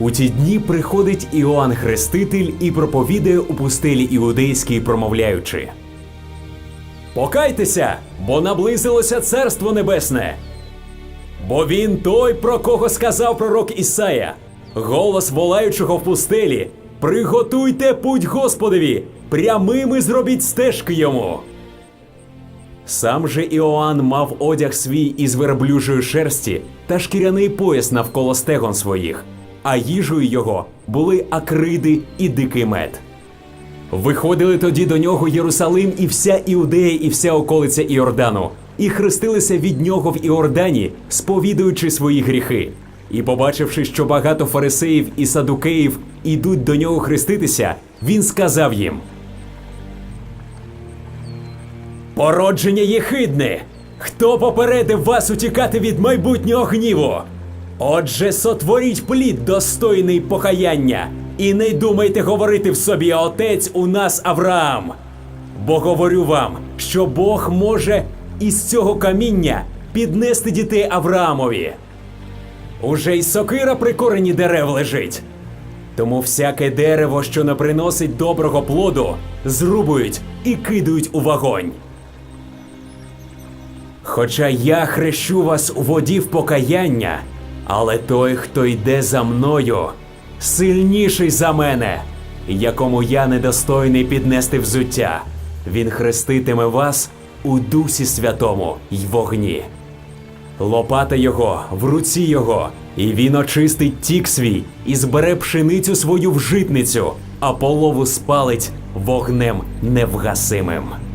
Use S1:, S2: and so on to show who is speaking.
S1: У ті дні приходить Іоанн Хреститель і проповідає у пустелі іудейській, промовляючи: Покайтеся, бо наблизилося Царство Небесне. Бо він той, про кого сказав пророк Ісая, голос волаючого в пустелі. Приготуйте путь Господові, прямими зробіть стежки йому. Сам же Іоанн мав одяг свій із верблюжої шерсті та шкіряний пояс навколо стегон своїх, а їжею його були акриди і дикий мед. Виходили тоді до нього Єрусалим і вся Іудея, і вся околиця Іордану, і хрестилися від нього в Іордані, сповідуючи свої гріхи. І побачивши, що багато фарисеїв і садукеїв ідуть до нього хреститися, він сказав їм: Породження єхидне! Хто попередив вас утікати від майбутнього гніву? Отже, сотворіть плід достойний покаяння, і не думайте говорити в собі отець у нас Авраам. Бо говорю вам, що Бог може із цього каміння піднести дітей Авраамові. Уже й сокира при корені дерев лежить. Тому всяке дерево, що не приносить доброго плоду, зрубують і кидають у вогонь. Хоча я хрещу вас у воді в покаяння, але той, хто йде за мною, сильніший за мене, якому я недостойний піднести взуття. Він хреститиме вас у Дусі Святому й вогні. Лопата його в руці його, і він очистить тік свій і збере пшеницю свою в житницю, а полову спалить вогнем невгасимим.